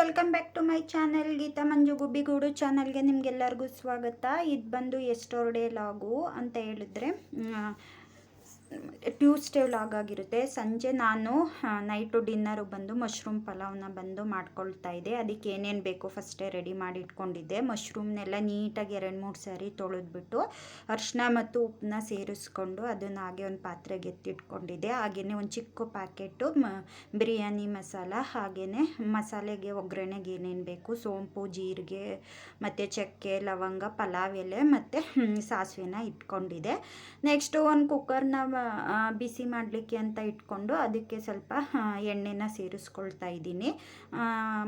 Welcome back to my channel Geetha Manju Gubbigudu ಚಾನಲ್ಗೆ ನಿಮಗೆಲ್ಲರಿಗೂ ಸ್ವಾಗತ. ಇದು ಬಂದು ಎಷ್ಟೋರ್ಡೇ ಲಾಗು ಅಂತ ಹೇಳಿದ್ರೆ ಟ್ಯೂಸ್ಡೇ ವ್ಲಾಗ್ ಆಗಿರುತ್ತೆ ಸಂಜೆ ನಾನು ನೈಟು ಡಿನ್ನರು ಬಂದು ಮಶ್ರೂಮ್ ಪಲಾವ್ನ ಬಂದು ಮಾಡ್ಕೊಳ್ತಾ ಇದ್ದೆ. ಅದಕ್ಕೆ ಏನೇನು ಬೇಕು ಫಸ್ಟೇ ರೆಡಿ ಮಾಡಿ ಇಟ್ಕೊಂಡಿದ್ದೆ. ಮಶ್ರೂಮ್ನೆಲ್ಲ ನೀಟಾಗಿ ಎರಡು ಮೂರು ಸಾರಿ ತೊಳೆದ್ಬಿಟ್ಟು ಅರಿಶಿನ ಮತ್ತು ಉಪ್ಪನ್ನ ಸೇರಿಸ್ಕೊಂಡು ಅದನ್ನು ಹಾಗೆ ಒಂದು ಪಾತ್ರೆಗೆ ಎತ್ತಿಟ್ಕೊಂಡಿದ್ದೆ. ಹಾಗೆಯೇ ಒಂದು ಚಿಕ್ಕ ಪ್ಯಾಕೆಟು, ಮ, ಬಿರಿಯಾನಿ ಮಸಾಲ ಹಾಗೆಯೇ ಮಸಾಲೆಗೆ, ಒಗ್ಗರಣೆಗೆ ಏನೇನು ಬೇಕು, ಸೋಂಪು, ಜೀರಿಗೆ, ಮತ್ತು ಚಕ್ಕೆ, ಲವಂಗ, ಪಲಾವ್ ಎಲೆ ಮತ್ತು ಸಾಸಿವೆನ ಇಟ್ಕೊಂಡಿದ್ದೆ. ನೆಕ್ಸ್ಟು ಒಂದು ಕುಕ್ಕರ್ನ ಬಿಸಿ ಮಾಡಲಿಕ್ಕೆ ಅಂತ ಇಟ್ಕೊಂಡು ಅದಕ್ಕೆ ಸ್ವಲ್ಪ ಎಣ್ಣೆನ ಸೇರಿಸ್ಕೊಳ್ತಾ ಇದ್ದೀನಿ.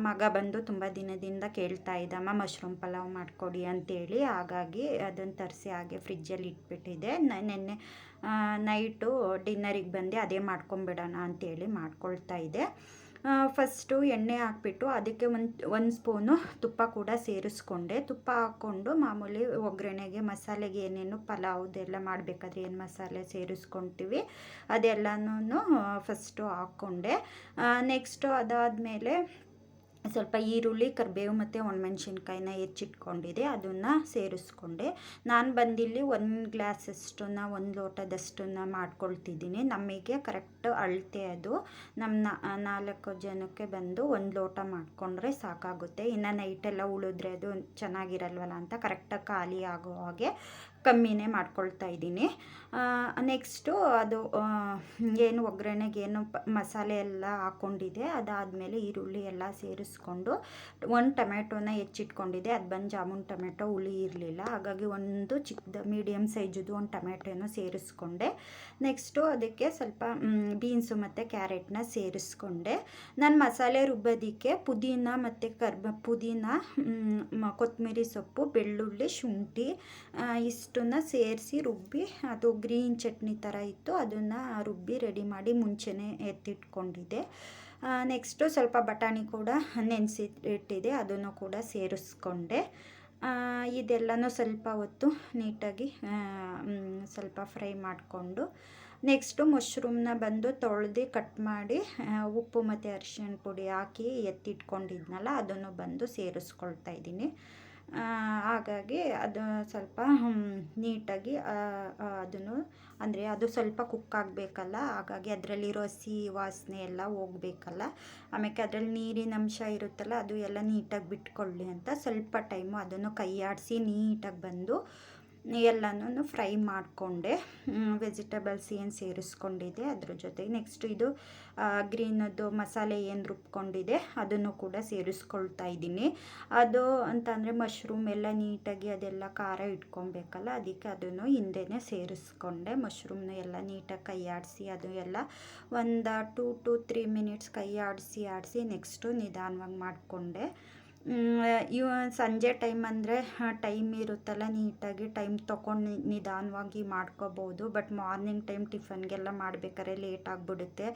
ಮಗ ಬಂದು ತುಂಬ ದಿನದಿಂದ ಕೇಳ್ತಾ ಇದ್ದಮ್ಮ ಮಶ್ರೂಮ್ ಪಲಾವ್ ಮಾಡಿಕೊಡಿ ಅಂತೇಳಿ. ಹಾಗಾಗಿ ಅದನ್ನು ತರಿಸಿ ಹಾಗೆ ಫ್ರಿಜ್ಜಲ್ಲಿ ಇಟ್ಬಿಟ್ಟಿದೆ ನೆನ್ನೆ ನೈಟು ಡಿನ್ನರಿಗೆ ಬಂದು, ಅದೇ ಮಾಡ್ಕೊಂಬಿಡೋಣ ಅಂತೇಳಿ ಮಾಡ್ಕೊಳ್ತಾ ಇದೆ ಫಸ್ಟು ಎಣ್ಣೆ ಹಾಕ್ಬಿಟ್ಟು ಅದಕ್ಕೆ ಒಂದು ಒಂದು ಸ್ಪೂನು ತುಪ್ಪ ಕೂಡ ಸೇರಿಸ್ಕೊಂಡೆ. ತುಪ್ಪ ಹಾಕ್ಕೊಂಡು ಮಾಮೂಲಿ ಒಗ್ಗರಣೆಗೆ ಮಸಾಲೆಗೆ ಏನೇನು ಪಲಾವ್ದೆಲ್ಲ ಮಾಡಬೇಕಾದ್ರೆ ಏನು ಮಸಾಲೆ ಸೇರಿಸ್ಕೊತೀವಿ ಅದೆಲ್ಲನೂ ಫಸ್ಟು ಹಾಕ್ಕೊಂಡೆ. ನೆಕ್ಸ್ಟು ಅದಾದಮೇಲೆ ಸ್ವಲ್ಪ ಈರುಳ್ಳಿ, ಕರಿಬೇವು ಮತ್ತು ಒಣಮೆಣ್ಸಿನ್ಕಾಯಿನ ಹೆಚ್ಚಿಟ್ಕೊಂಡಿದೆ, ಅದನ್ನು ಸೇರಿಸ್ಕೊಂಡೆ. ನಾನು ಬಂದಿಲ್ಲಿ ಒಂದು ಗ್ಲಾಸಷ್ಟನ್ನು, ಒಂದು ಲೋಟದಷ್ಟನ್ನು ಮಾಡ್ಕೊಳ್ತಿದ್ದೀನಿ. ನಮಗೆ ಕರೆಕ್ಟ್ ಅಳತೆ ಅದು. ನಮ್ಮ ನಾಲ್ಕು ಜನಕ್ಕೆ ಬಂದು ಒಂದು ಲೋಟ ಮಾಡಿಕೊಂಡ್ರೆ ಸಾಕಾಗುತ್ತೆ. ಇನ್ನು ನೈಟೆಲ್ಲ ಉಳಿದ್ರೆ ಅದು ಚೆನ್ನಾಗಿರಲ್ವಲ್ಲ ಅಂತ ಕರೆಕ್ಟಾಗಿ ಖಾಲಿ ಆಗೋ ಹಾಗೆ ಕಮ್ಮಿನೇ ಮಾಡ್ಕೊಳ್ತಾ ಇದ್ದೀನಿ. ನೆಕ್ಸ್ಟು ಅದು ಏನು ಒಗ್ಗರಣೆಗೆ ಏನು ಮಸಾಲೆ ಎಲ್ಲ ಹಾಕ್ಕೊಂಡಿದೆ ಅದಾದಮೇಲೆ ಈರುಳ್ಳಿ ಎಲ್ಲ ಸೇರಿಸ್ಕೊಂಡು ಒಂದು ಟೊಮೆಟೊನ ಹೆಚ್ಚಿಟ್ಕೊಂಡಿದ್ದೆ. ಅದು ಬಂದು ಜಾಮೂನ್ ಟೊಮೆಟೊ ಹುಳಿ ಇರಲಿಲ್ಲ. ಹಾಗಾಗಿ ಒಂದು ಚಿಕ್ಕದು ಮೀಡಿಯಮ್ ಸೈಜದು ಒಂದು ಟೊಮೆಟೊನ ಸೇರಿಸ್ಕೊಂಡೆ. ನೆಕ್ಸ್ಟು ಅದಕ್ಕೆ ಸ್ವಲ್ಪ ಬೀನ್ಸು ಮತ್ತು ಕ್ಯಾರೆಟ್ನ ಸೇರಿಸ್ಕೊಂಡೆ. ನಾನು ಮಸಾಲೆ ರುಬ್ಬೋದಕ್ಕೆ ಪುದೀನ ಮತ್ತು ಕರ್ಬ, ಪುದೀನ ಕೊತ್ತಂಬರಿ ಸೊಪ್ಪು, ಬೆಳ್ಳುಳ್ಳಿ, ಶುಂಠಿ ಇಷ್ಟನ್ನು ಸೇರಿಸಿ ರುಬ್ಬಿ, ಅದು ಗ್ರೀನ್ ಚಟ್ನಿ ಥರ ಇತ್ತು, ಅದನ್ನು ರುಬ್ಬಿ ರೆಡಿ ಮಾಡಿ ಮುಂಚೆನೇ ಎತ್ತಿಟ್ಕೊಂಡಿದ್ದೆ. ನೆಕ್ಸ್ಟು ಸ್ವಲ್ಪ ಬಟಾಣಿ ಕೂಡ ನೆನೆಸಿ ಇಟ್ಟಿದೆ ಅದನ್ನು ಕೂಡ ಸೇರಿಸ್ಕೊಂಡೆ. ಇದೆಲ್ಲನೂ ಸ್ವಲ್ಪ ಹೊತ್ತು ನೀಟಾಗಿ ಸ್ವಲ್ಪ ಫ್ರೈ ಮಾಡಿಕೊಂಡು ನೆಕ್ಸ್ಟು ಮಶ್ರೂಮ್ನ ಬಂದು ತೊಳೆದು ಕಟ್ ಮಾಡಿ ಉಪ್ಪು ಮತ್ತು ಅರಿಶಿಣ ಪುಡಿ ಹಾಕಿ ಎತ್ತಿಟ್ಕೊಂಡಿದ್ನಲ್ಲ, ಅದನ್ನು ಬಂದು ಸೇರಿಸ್ಕೊಳ್ತಾ ಇದ್ದೀನಿ. ಹಾಗಾಗಿ ಅದು ಸ್ವಲ್ಪ ನೀಟಾಗಿ ಅದನ್ನು, ಅಂದರೆ ಅದು ಸ್ವಲ್ಪ ಕುಕ್ ಆಗಬೇಕಲ್ಲ, ಹಾಗಾಗಿ ಅದರಲ್ಲಿರೋ ಹಸಿ ವಾಸನೆ ಎಲ್ಲ ಹೋಗಬೇಕಲ್ಲ. ಆಮೇಲೆ ಅದರಲ್ಲಿ ನೀರಿನ ಅಂಶ ಇರುತ್ತಲ್ಲ, ಅದು ಎಲ್ಲ ನೀಟಾಗಿ ಬಿಟ್ಕೊಳ್ಳಿ ಅಂತ ಸ್ವಲ್ಪ ಟೈಮು ಅದನ್ನು ಕೈಯಾಡಿಸಿ ನೀಟಾಗಿ ಬಂದು ಎಲ್ಲನೂ ಫ್ರೈ ಮಾಡಿಕೊಂಡೆ ವೆಜಿಟೇಬಲ್ಸ್ ಏನು ಸೇರಿಸ್ಕೊಂಡಿದೆ ಅದ್ರ ಜೊತೆಗೆ ನೆಕ್ಸ್ಟ್ ಇದು ಗ್ರೀನದ್ದು ಮಸಾಲೆ ಏನು ರುಬ್ಕೊಂಡಿದೆ ಅದನ್ನು ಕೂಡ ಸೇರಿಸ್ಕೊಳ್ತಾ ಇದ್ದೀನಿ. ಅದು ಅಂತಂದರೆ ಮಶ್ರೂಮ್ ಎಲ್ಲ ನೀಟಾಗಿ ಅದೆಲ್ಲ ಖಾರ ಇಟ್ಕೊಬೇಕಲ್ಲ, ಅದಕ್ಕೆ ಅದನ್ನು ಹಿಂದೆನೇ ಸೇರಿಸ್ಕೊಂಡೆ. ಮಶ್ರೂಮ್ನ ಎಲ್ಲ ನೀಟಾಗಿ ಕೈ ಆಡಿಸಿ ಅದು ಎಲ್ಲ ಒಂದು ಟೂ ಟು ತ್ರೀ ಮಿನಿಟ್ಸ್ ಕೈ ಆಡಿಸಿ ಆಡಿಸಿ ನೆಕ್ಸ್ಟು ನಿಧಾನವಾಗಿ ಮಾಡಿಕೊಂಡೆ. ಇವ ಸಂಜೆ ಟೈಮ್ ಅಂದರೆ ಟೈಮ್ ಇರುತ್ತಲ್ಲ, ನೀಟಾಗಿ ಟೈಮ್ ತೊಗೊಂಡು ನಿಧಾನವಾಗಿ ಮಾಡ್ಕೋಬೋದು. ಬಟ್ ಮಾರ್ನಿಂಗ್ ಟೈಮ್ ಟಿಫನ್ಗೆಲ್ಲ ಮಾಡಬೇಕಾದ್ರೆ ಲೇಟ್ ಆಗಿಬಿಡುತ್ತೆ.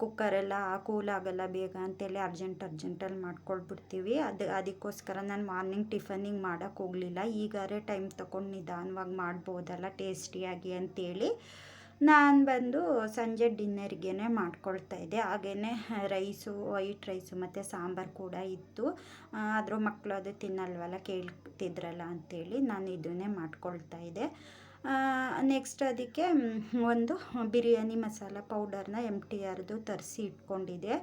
ಕುಕ್ಕರೆಲ್ಲ ಕೂಲ್ ಆಗಲ್ಲ ಬೇಗ ಅಂತೇಳಿ ಅರ್ಜೆಂಟ್ ಅರ್ಜೆಂಟಲ್ಲಿ ಮಾಡ್ಕೊಳ್ಬಿಡ್ತೀವಿ. ಅದು, ಅದಕ್ಕೋಸ್ಕರ ನಾನು ಮಾರ್ನಿಂಗ್ ಟಿಫನಿಗೆ ಮಾಡೋಕ್ಕೆ ಹೋಗಲಿಲ್ಲ. ಈಗಾದ್ರೆ ಟೈಮ್ ತೊಗೊಂಡು ನಿಧಾನವಾಗಿ ಮಾಡ್ಬೋದಲ್ಲ ಟೇಸ್ಟಿಯಾಗಿ ಅಂತೇಳಿ. ನಾನು ಬಂದು ಸಂಜೆ ಡಿನ್ನರ್ಗೆ ಮಾಡ್ಕೊಳ್ತಾ ಇದ್ದೆ. ರೈಸು, ವೈಟ್ ರೈಸು ಮತ್ತು ಸಾಂಬಾರು ಕೂಡ ಇತ್ತು. ಆದರೂ ಮಕ್ಕಳು ಅದು ತಿನ್ನಲ್ವಲ್ಲ, ಕೇಳ್ತಿದ್ರಲ್ಲ ಅಂಥೇಳಿ ನಾನು ಇದನ್ನೇ ಮಾಡ್ಕೊಳ್ತಾ ಇದ್ದೆ. ನೆಕ್ಸ್ಟ್ ಅದಕ್ಕೆ ಒಂದು ಬಿರಿಯಾನಿ ಮಸಾಲ ಪೌಡರ್ನ ಎಂ ಟಿ ಆರ್ದು ತರಿಸಿ ಇಟ್ಕೊಂಡಿದ್ದೆ.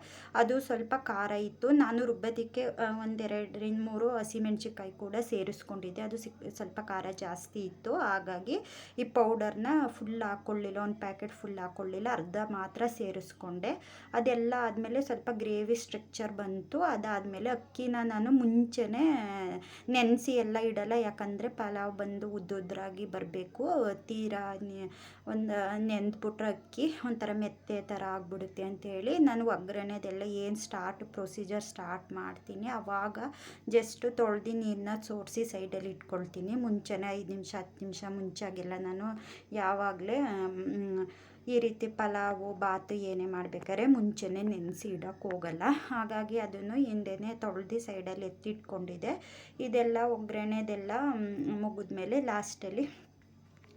ಅದು ಸ್ವಲ್ಪ ಖಾರ ಇತ್ತು. ನಾನು ರುಬ್ಬೋದಕ್ಕೆ ಒಂದೆರಡರಿಂದ ಮೂರು ಹಸಿಮೆಣ್ಸಿಕಾಯಿ ಕೂಡ ಸೇರಿಸ್ಕೊಂಡಿದ್ದೆ. ಅದು ಸ್ವಲ್ಪ ಖಾರ ಜಾಸ್ತಿ ಇತ್ತು. ಹಾಗಾಗಿ ಈ ಪೌಡರ್ನ ಫುಲ್ ಹಾಕ್ಕೊಳ್ಳಿಲ್ಲ ಒಂದು ಪ್ಯಾಕೆಟ್ ಫುಲ್ ಹಾಕ್ಕೊಳ್ಳಿಲ್ಲ ಅರ್ಧ ಮಾತ್ರ ಸೇರಿಸ್ಕೊಂಡೆ. ಅದೆಲ್ಲ ಆದಮೇಲೆ ಸ್ವಲ್ಪ ಗ್ರೇವಿ ಸ್ಟ್ರಕ್ಚರ್ ಬಂತು. ಅದಾದಮೇಲೆ ಅಕ್ಕಿನ ನಾನು ಮುಂಚೆನೇ ನೆನೆಸಿ ಎಲ್ಲ ಇಡಲ್ಲ. ಯಾಕಂದರೆ ಪಲಾವ್ ಬಂದು ಉದ್ದುದ್ರಾಗಿ ಬರಬೇಕು. ತೀರಾ ಒಂದು ನೆಂದ್ಬಿಟ್ರೆ ಅಕ್ಕಿ ಒಂಥರ ಮೆತ್ತೆ ಥರ ಆಗಿಬಿಡುತ್ತೆ ಅಂತೇಳಿ ನಾನು ಒಗ್ಗರಣೆದೆಲ್ಲ ಏನು ಸ್ಟಾರ್ಟ್ ಪ್ರೊಸೀಜರ್ ಸ್ಟಾರ್ಟ್ ಮಾಡ್ತೀನಿ. ಆವಾಗ ಜಸ್ಟು ತೊಳೆದು ನೀರನ್ನ ಸೋಡಿಸಿ ಸೈಡಲ್ಲಿ ಇಟ್ಕೊಳ್ತೀನಿ. ಮುಂಚೆನೇ ಐದು ನಿಮಿಷ, ಹತ್ತು ನಿಮಿಷ ಮುಂಚಾಗೆಲ್ಲ ನಾನು ಯಾವಾಗಲೇ ಈ ರೀತಿ ಪಲಾವು, ಬಾತು ಏನೇ ಮಾಡ್ಬೇಕಾದ್ರೆ ಮುಂಚೆನೇ ನೆನೆಸಿ ಇಡೋಕ್ಕೆ ಹೋಗಲ್ಲ. ಹಾಗಾಗಿ ಅದನ್ನು ಹಿಂದೆನೇ ತೊಳೆದು ಸೈಡಲ್ಲಿ ಎತ್ತಿಟ್ಕೊಂಡಿದ್ದೆ. ಇದೆಲ್ಲ ಒಗ್ಗರಣೆದೆಲ್ಲ ಮುಗಿದ್ಮೇಲೆ ಲಾಸ್ಟಲ್ಲಿ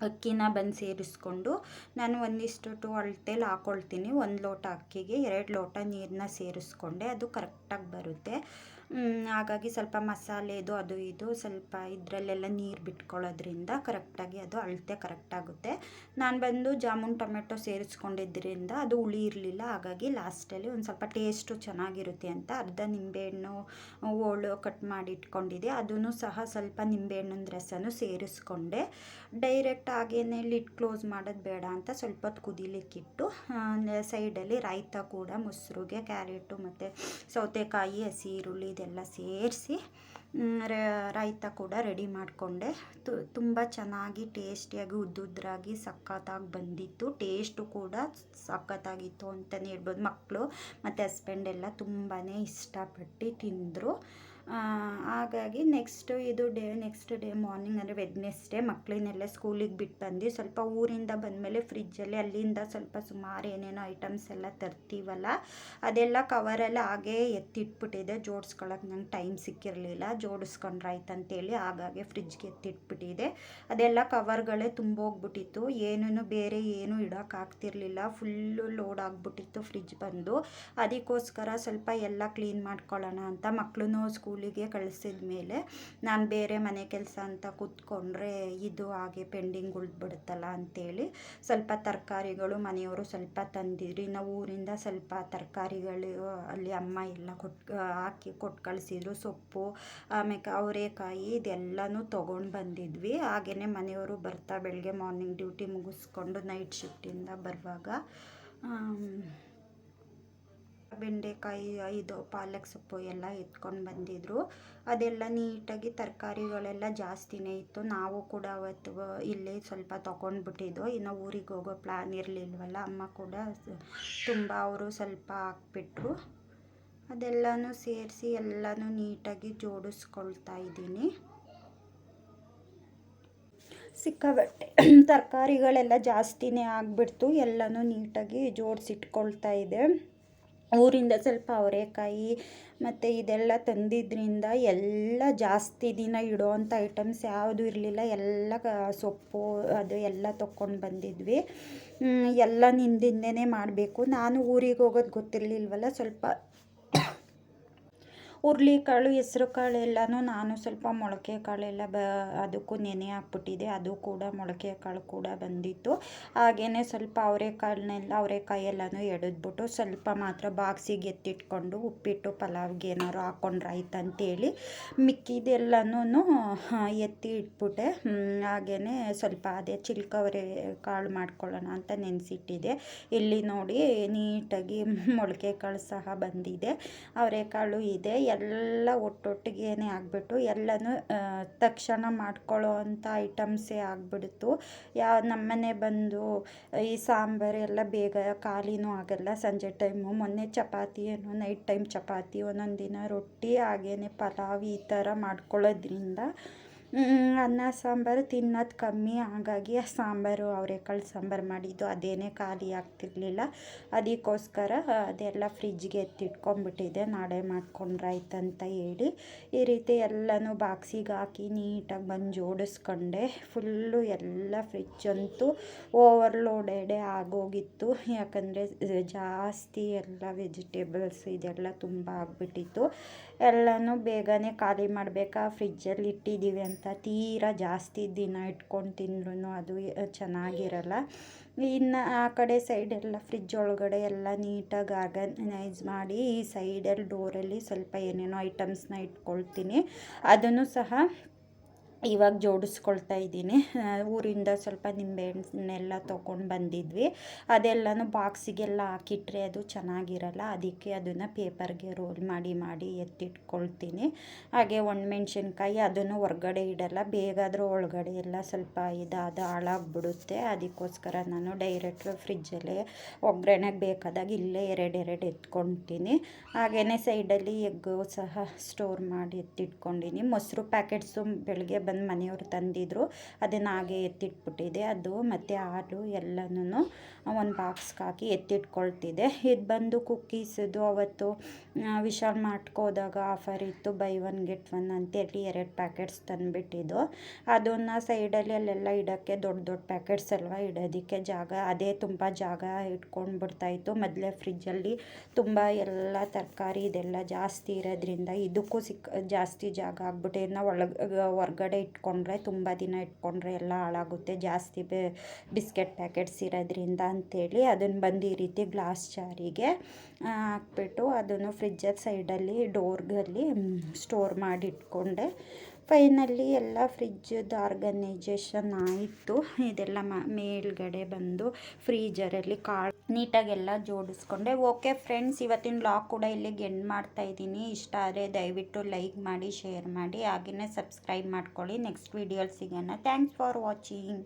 ಅಕ್ಕಿನ ಬಂದು ಸೇರಿಸ್ಕೊಂಡು ನಾನು ಒಂದಿಷ್ಟು ಟು ಅಳತೆಲಿ ಹಾಕ್ಕೊಳ್ತೀನಿ ಒಂದು ಲೋಟ ಅಕ್ಕಿಗೆ, ಎರಡು ಲೋಟ ನೀರನ್ನ ಸೇರಿಸ್ಕೊಂಡೆ. ಅದು ಕರೆಕ್ಟಾಗಿ ಬರುತ್ತೆ. ಹಾಗಾಗಿ ಸ್ವಲ್ಪ ಮಸಾಲೆದು ಅದು ಇದು ಸ್ವಲ್ಪ ಇದರಲ್ಲೆಲ್ಲ ನೀರು ಬಿಟ್ಕೊಳ್ಳೋದ್ರಿಂದ ಕರೆಕ್ಟಾಗಿ ಅದು ಅಳತೆ ಕರೆಕ್ಟಾಗುತ್ತೆ ನಾನು ಬಂದು ಜಾಮೂನ್, ಟೊಮೆಟೊ ಸೇರಿಸ್ಕೊಂಡಿದ್ದರಿಂದ ಅದು ಹುಳಿ ಇರಲಿಲ್ಲ, ಹಾಗಾಗಿ ಲಾಸ್ಟಲ್ಲಿ ಒಂದು ಸ್ವಲ್ಪ ಟೇಸ್ಟು ಚೆನ್ನಾಗಿರುತ್ತೆ ಅಂತ ಅರ್ಧ ನಿಂಬೆಹಣ್ಣು ಹೋಳು ಕಟ್ ಮಾಡಿ ಇಟ್ಕೊಂಡಿದ್ದೆ. ಅದನ್ನು ಸಹ ಸ್ವಲ್ಪ ನಿಂಬೆಹಣ್ಣಿನ ರಸನೂ ಸೇರಿಸ್ಕೊಂಡೆ. ಡೈರೆಕ್ಟ್ ಹಾಗೇನೆ ಲಿಡ್ ಕ್ಲೋಸ್ ಮಾಡೋದು ಬೇಡ ಅಂತ ಸ್ವಲ್ಪ ಹೊತ್ತು ಕುದಿಲಿಕ್ಕಿಟ್ಟು ಸೈಡಲ್ಲಿ ರಾಯ್ತ ಕೂಡ, ಮೊಸರುಗೆ, ಕ್ಯಾರೆಟು ಮತ್ತು ಸೌತೆಕಾಯಿ, ಹಸಿ ಈರುಳ್ಳಿ ಇದೆಲ್ಲ ಸೇರಿಸಿ ರಾಯ್ತ ಕೂಡ ರೆಡಿ ಮಾಡಿಕೊಂಡೆ. ತುಂಬ ಚೆನ್ನಾಗಿ ಟೇಸ್ಟಿಯಾಗಿ, ಉದ್ದುದ್ರಾಗಿ, ಸಖತ್ತಾಗಿ ಬಂದಿತ್ತು. ಟೇಸ್ಟು ಕೂಡ ಸಖತ್ತಾಗಿತ್ತು ಅಂತಲೇ ಹೇಳ್ಬೋದು. ಮಕ್ಕಳು ಮತ್ತು ಹಸ್ಬೆಂಡೆಲ್ಲ ತುಂಬಾ ಇಷ್ಟಪಟ್ಟು ತಿಂದರು. ಹಾಗಾಗಿ ನೆಕ್ಸ್ಟು ಇದು ಡೇ ನೆಕ್ಸ್ಟ್ ಡೇ ಮಾರ್ನಿಂಗ್ ಅಂದರೆ ವೆಡ್ನೆಸ್ಡೇ ಮಕ್ಕಳನ್ನೆಲ್ಲ ಸ್ಕೂಲಿಗೆ ಬಿಟ್ಟು ಬಂದು ಸ್ವಲ್ಪ ಊರಿಂದ ಬಂದಮೇಲೆ ಫ್ರಿಜ್ಜಲ್ಲಿ ಅಲ್ಲಿಂದ ಸ್ವಲ್ಪ ಸುಮಾರು ಏನೇನೋ ಐಟಮ್ಸ್ ಎಲ್ಲ ತರ್ತೀವಲ್ಲ, ಅದೆಲ್ಲ ಕವರೆಲ್ಲ ಹಾಗೇ ಎತ್ತಿಟ್ಬಿಟ್ಟಿದೆ. ಜೋಡಿಸ್ಕೊಳಕ್ಕೆ ನಂಗೆ ಟೈಮ್ ಸಿಕ್ಕಿರಲಿಲ್ಲ. ಜೋಡಿಸ್ಕೊಂಡ್ರಾಯ್ತು ಅಂತೇಳಿ ಹಾಗಾಗಿ ಫ್ರಿಜ್ಗೆ ಎತ್ತಿಟ್ಬಿಟ್ಟಿದೆ. ಅದೆಲ್ಲ ಕವರ್ಗಳೇ ತುಂಬೋಗ್ಬಿಟ್ಟಿತ್ತು. ಏನೂ ಬೇರೆ ಏನೂ ಇಡೋಕ್ಕಾಗ್ತಿರ್ಲಿಲ್ಲ ಫುಲ್ಲು ಲೋಡ್ ಆಗಿಬಿಟ್ಟಿತ್ತು ಫ್ರಿಜ್ ಬಂದು. ಅದಕ್ಕೋಸ್ಕರ ಸ್ವಲ್ಪ ಎಲ್ಲ ಕ್ಲೀನ್ ಮಾಡ್ಕೊಳ್ಳೋಣ ಅಂತ ಮಕ್ಕಳು ಸ್ಕೂಲಿಗೆ ಕಳಿಸಿದ ಮೇಲೆ ನಾನು ಬೇರೆ ಮನೆ ಕೆಲಸ ಅಂತ ಕೂತ್ಕೊಂಡ್ರೆ ಇದು ಹಾಗೆ ಪೆಂಡಿಂಗ್ ಉಳಿದ್ಬಿಡುತ್ತಲ್ಲ ಅಂತೇಳಿ ಸ್ವಲ್ಪ ತರಕಾರಿಗಳು ಮನೆಯವರು ಸ್ವಲ್ಪ ತಂದಿದ್ರಿ. ನಾವು ಊರಿಂದ ಸ್ವಲ್ಪ ತರಕಾರಿಗಳು ಅಲ್ಲಿ ಅಮ್ಮ ಎಲ್ಲ ಕೊಟ್ಟು ಹಾಕಿ ಕೊಟ್ಟು ಕಳಿಸಿದ್ರು. ಸೊಪ್ಪು ಆಮೇಲೆ ಅವರೆಕಾಯಿ ಇದೆಲ್ಲನೂ ತೊಗೊಂಡು ಬಂದಿದ್ವಿ. ಹಾಗೆಯೇ ಮನೆಯವರು ಬರ್ತಾ ಬೆಳಗ್ಗೆ ಮಾರ್ನಿಂಗ್ ಡ್ಯೂಟಿ ಮುಗಿಸ್ಕೊಂಡು ನೈಟ್ ಶಿಫ್ಟಿಂದ ಬರುವಾಗ ಬೆಂಡೆಕಾಯಿ, ಇದು ಪಾಲಕ್ ಸೊಪ್ಪು ಎಲ್ಲ ಎತ್ಕೊಂಡು ಬಂದಿದ್ದರು ಅದೆಲ್ಲ ನೀಟಾಗಿ ತರಕಾರಿಗಳೆಲ್ಲ ಜಾಸ್ತಿನೇ ಇತ್ತು. ನಾವು ಕೂಡ ಅವತ್ತು ಇಲ್ಲೇ ಸ್ವಲ್ಪ ತೊಗೊಂಡ್ಬಿಟ್ಟಿದ್ದು. ಇನ್ನು ಊರಿಗೆ ಹೋಗೋ ಪ್ಲ್ಯಾನ್ ಇರಲಿಲ್ವಲ್ಲ, ಅಮ್ಮ ಕೂಡ ತುಂಬ ಅವರು ಸ್ವಲ್ಪ ಹಾಕ್ಬಿಟ್ರು. ಅದೆಲ್ಲನೂ ಸೇರಿಸಿ ಎಲ್ಲನೂ ನೀಟಾಗಿ ಜೋಡಿಸ್ಕೊಳ್ತಾ ಇದ್ದೀನಿ. ಸಿಕ್ಕಾಬಟ್ಟೆ ತರಕಾರಿಗಳೆಲ್ಲ ಜಾಸ್ತಿನೇ ಆಗಿಬಿಡ್ತು. ಎಲ್ಲನೂ ನೀಟಾಗಿ ಜೋಡಿಸಿಟ್ಕೊಳ್ತಾ ಇದೆ. ಊರಿಂದ ಸ್ವಲ್ಪ ಅವರೇಕಾಯಿ ಮತ್ತು ಇದೆಲ್ಲ ತಂದಿದ್ದರಿಂದ ಎಲ್ಲ ಜಾಸ್ತಿ ದಿನ ಇಡೋವಂಥ ಐಟಮ್ಸ್ ಯಾವುದೂ ಇರಲಿಲ್ಲ. ಎಲ್ಲ ಸೊಪ್ಪು ಅದು ಎಲ್ಲ ತೊಗೊಂಡು ಬಂದಿದ್ವಿ. ಎಲ್ಲ ನಿಂದಿಂದೇ ಮಾಡಬೇಕು. ನಾನು ಊರಿಗೆ ಹೋಗೋದು ಗೊತ್ತಿರಲಿಲ್ವಲ್ಲ, ಸ್ವಲ್ಪ ಹುರ್ಳಿಕಾಳು ಹೆಸ್ರು ಕಾಳು ಎಲ್ಲನೂ ನಾನು ಸ್ವಲ್ಪ ಮೊಳಕೆ ಕಾಳೆಲ್ಲ ಬ, ಅದಕ್ಕೂ ನೆನೆ ಹಾಕ್ಬಿಟ್ಟಿದೆ ಅದು ಕೂಡ ಮೊಳಕೆ ಕಾಳು ಕೂಡ ಬಂದಿತ್ತು. ಹಾಗೆಯೇ ಸ್ವಲ್ಪ ಅವರೆಕಾಳನ್ನೆಲ್ಲ, ಅವರೆಕಾಯಿ ಎಲ್ಲನೂ ಎಡೆದ್ಬಿಟ್ಟು ಸ್ವಲ್ಪ ಮಾತ್ರ ಬಾಕ್ಸಿಗೆ ಎತ್ತಿಟ್ಕೊಂಡು ಉಪ್ಪಿಟ್ಟು, ಪಲಾವ್ಗೆ ಏನಾದ್ರು ಹಾಕ್ಕೊಂಡ್ರಾಯ್ತು ಅಂತೇಳಿ ಮಿಕ್ಕಿದೆಲ್ಲನೂ ಎತ್ತಿ ಇಟ್ಬಿಟ್ಟೆ. ಹಾಗೆಯೇ ಸ್ವಲ್ಪ ಅದೇ ಚಿಲ್ಕವರೆ ಕಾಳು ಮಾಡ್ಕೊಳ್ಳೋಣ ಅಂತ ನೆನೆಸಿಟ್ಟಿದೆ ಇಲ್ಲಿ ನೋಡಿ ನೀಟಾಗಿ ಮೊಳಕೆ ಕಾಳು ಸಹ ಬಂದಿದೆ. ಅವರೆಕಾಳು ಇದೆ. ಎಲ್ಲ ಒಟ್ಟೊಟ್ಟಿಗೆ ಆಗಿಬಿಟ್ಟು ಎಲ್ಲನೂ ತಕ್ಷಣ ಮಾಡ್ಕೊಳ್ಳೋ ಅಂಥ ಐಟಮ್ಸೇ ಆಗಿಬಿಡ್ತು. ಯಾವ ನಮ್ಮನೆ ಬಂದು ಈ ಸಾಂಬಾರು ಎಲ್ಲ ಬೇಗ ಖಾಲಿನೂ ಆಗಲ್ಲ. ಸಂಜೆ ಟೈಮು, ಮೊನ್ನೆ ಚಪಾತಿ ಏನು ನೈಟ್ ಟೈಮ್ ಚಪಾತಿ, ಒಂದೊಂದು ದಿನ ರೊಟ್ಟಿ, ಹಾಗೇನೆ ಪಲಾವ್ ಈ ಥರ ಮಾಡ್ಕೊಳ್ಳೋದ್ರಿಂದ ಅನ್ನ, ಸಾಂಬಾರು ತಿನ್ನೋದು ಕಮ್ಮಿ. ಹಾಗಾಗಿ ಆ ಸಾಂಬಾರು, ಅವರೆಕಾಳು ಸಾಂಬಾರು ಮಾಡಿದ್ದು ಅದೇನೇ ಖಾಲಿ ಆಗ್ತಿರ್ಲಿಲ್ಲ. ಅದಕ್ಕೋಸ್ಕರ ಅದೆಲ್ಲ ಫ್ರಿಜ್ಗೆ ಎತ್ತಿಟ್ಕೊಂಡ್ಬಿಟ್ಟಿದೆ ನಾಳೆ ಮಾಡ್ಕೊಂಡ್ರಾಯ್ತಂತ ಹೇಳಿ. ಈ ರೀತಿ ಎಲ್ಲನೂ ಬಾಕ್ಸಿಗೆ ಹಾಕಿ ನೀಟಾಗಿ ಬಂದು ಜೋಡಿಸ್ಕೊಂಡೆ. ಫುಲ್ಲು ಎಲ್ಲ ಫ್ರಿಜ್ ಅಂತೂ ಓವರ್ಲೋಡೆಡೇ ಆಗೋಗಿತ್ತು. ಯಾಕಂದರೆ ಜಾಸ್ತಿ ಎಲ್ಲ ವೆಜಿಟೇಬಲ್ಸ್ ಇದೆಲ್ಲ ತುಂಬ ಆಗಿಬಿಟ್ಟಿತ್ತು. ಎಲ್ಲನೂ ಬೇಗನೆ ಖಾಲಿ ಮಾಡಬೇಕಾ? ಫ್ರಿಜ್ಜಲ್ಲಿ ಇಟ್ಟಿದ್ದೀವಿ ಅಂತ. ತೀರಾ ಜಾಸ್ತಿ ದಿನ ಇಟ್ಕೊಂಡು ತಿಂದ್ರೂ ಅದು ಚೆನ್ನಾಗಿರಲ್ಲ. ಇನ್ನು ಆ ಕಡೆ ಸೈಡೆಲ್ಲ ಫ್ರಿಜ್ ಒಳಗಡೆ ಎಲ್ಲ ನೀಟಾಗಿ ಆರ್ಗನೈಸ್ ಮಾಡಿ, ಈ ಸೈಡಲ್ಲಿ ಡೋರಲ್ಲಿ ಸ್ವಲ್ಪ ಏನೇನೋ ಐಟಮ್ಸ್ನ ಇಟ್ಕೊಳ್ತೀನಿ. ಅದನ್ನು ಸಹ ಇವಾಗ ಜೋಡಿಸ್ಕೊಳ್ತಾ ಇದ್ದೀನಿ. ಊರಿಂದ ಸ್ವಲ್ಪ ನಿಂಬೆಹಣ್ಣೆಲ್ಲ ತೊಗೊಂಡು ಬಂದಿದ್ವಿ. ಅದೆಲ್ಲನೂ ಬಾಕ್ಸಿಗೆಲ್ಲ ಹಾಕಿಟ್ರೆ ಅದು ಚೆನ್ನಾಗಿರಲ್ಲ. ಅದಕ್ಕೆ ಅದನ್ನು ಪೇಪರ್ಗೆ ರೋಲ್ ಮಾಡಿ ಮಾಡಿ ಎತ್ತಿಟ್ಕೊಳ್ತೀನಿ. ಹಾಗೆ ಒಣಮೆಣ್ಸಿನ್ಕಾಯಿ ಅದನ್ನು ಹೊರ್ಗಡೆ ಇಡಲ್ಲ. ಬೇಗಾದರೂ ಒಳಗಡೆ ಎಲ್ಲ ಸ್ವಲ್ಪ ಇದಾದ ಹಾಳಾಗ್ಬಿಡುತ್ತೆ. ಅದಕ್ಕೋಸ್ಕರ ನಾನು ಡೈರೆಕ್ಟ್ ಫ್ರಿಜ್ಜಲ್ಲೇ ಒಗ್ಗರಣೆಗೆ ಬೇಕಾದಾಗ ಇಲ್ಲೇ ಎರಡೆರಡು ಎತ್ಕೊಳ್ತೀನಿ. ಹಾಗೆಯೇ ಸೈಡಲ್ಲಿ ಎಗ್ಗು ಸಹ ಸ್ಟೋರ್ ಮಾಡಿ ಎತ್ತಿಟ್ಕೊಂಡಿನಿ ಮೊಸರು ಪ್ಯಾಕೆಟ್ಸು ಬೆಳಗ್ಗೆ ಬಂದು ಮನೆಯವರು ತಂದಿದ್ರು. ಅದನ್ನು ಹಾಗೆ ಎತ್ತಿಟ್ಬಿಟ್ಟಿದೆ. ಅದು ಮತ್ತು ಹಾಲು ಎಲ್ಲನೂ ಒಂದು ಬಾಕ್ಸ್ಗೆ ಹಾಕಿ ಎತ್ತಿಟ್ಕೊಳ್ತಿದ್ದೆ ಇದು ಬಂದು ಕುಕ್ಕೀಸದು ಅವತ್ತು ವಿಶಾಲ್ ಮಾಡ್ಕೋದಾಗ ಆಫರ್ ಇತ್ತು. ಬೈ ಒನ್ ಗೆಟ್ ಒನ್ ಅಂತೇಳಿ ಎರಡು ಪ್ಯಾಕೆಟ್ಸ್ ತಂದುಬಿಟ್ಟಿದ್ದು. ಅದನ್ನು ಸೈಡಲ್ಲಿ ಅಲ್ಲೆಲ್ಲ ಇಡೋಕ್ಕೆ ದೊಡ್ಡ ದೊಡ್ಡ ಪ್ಯಾಕೆಟ್ಸ್ ಅಲ್ವಾ ಇಡೋದಕ್ಕೆ ಜಾಗ. ಅದೇ ತುಂಬ ಜಾಗ ಇಟ್ಕೊಂಡು ಬಿಡ್ತಾಯಿತ್ತು. ಮೊದಲೇ ಫ್ರಿಜ್ಜಲ್ಲಿ ತುಂಬ ಎಲ್ಲ ತರಕಾರಿ ಇದೆಲ್ಲ ಜಾಸ್ತಿ ಇರೋದ್ರಿಂದ ಇದಕ್ಕೂ ಸಿಕ್ಕ, ಜಾಸ್ತಿ ಜಾಗ ಆಗ್ಬಿಟ್ಟು. ಇನ್ನು ಒಳಗೆ, ಹೊರ್ಗಡೆ ಇಟ್ಕೊಂಡ್ರೆ, ತುಂಬ ದಿನ ಇಟ್ಕೊಂಡ್ರೆ ಎಲ್ಲ ಹಾಳಾಗುತ್ತೆ. ಜಾಸ್ತಿ ಬಿಸ್ಕೆಟ್ ಪ್ಯಾಕೆಟ್ಸ್ ಇರೋದ್ರಿಂದ ಅಂಥೇಳಿ ಅದನ್ನು ಬಂದು ಈ ರೀತಿ ಗ್ಲಾಸ್ ಜಾರಿಗೆ ಹಾಕ್ಬಿಟ್ಟು ಅದನ್ನು ಫ್ರಿಜ್ಜಲ್ಲಿ ಸೈಡಲ್ಲಿ, ಡೋರ್ಗಲ್ಲಿ ಸ್ಟೋರ್ ಮಾಡಿ ಇಟ್ಕೊಂಡೆ. ಫೈನಲ್ಲಿ ಎಲ್ಲ ಫ್ರಿಜ್ಜದ್ದು ಆರ್ಗನೈಜೇಷನ್ ಆಯಿತು. ಇದೆಲ್ಲ ಮೇಲ್ಗಡೆ ಬಂದು ಫ್ರೀಜರಲ್ಲಿ ಕಾಳು ನೀಟಾಗೆಲ್ಲ ಜೋಡಿಸ್ಕೊಂಡೆ. ಓಕೆ ಫ್ರೆಂಡ್ಸ್, ಇವತ್ತಿನ ಲಾಗ್ ಕೂಡ ಇಲ್ಲಿಗೆ ಎಂಡ್ ಮಾಡ್ತಾ ಇದ್ದೀನಿ. ಇಷ್ಟ ಆದರೆ ದಯವಿಟ್ಟು ಲೈಕ್ ಮಾಡಿ, ಶೇರ್ ಮಾಡಿ ಹಾಗೆಯೇ ಸಬ್ಸ್ಕ್ರೈಬ್ ಮಾಡ್ಕೊಳ್ಳಿ. ನೆಕ್ಸ್ಟ್ ವೀಡಿಯೋಲಿ ಸಿಗೋಣ. Thanks for watching.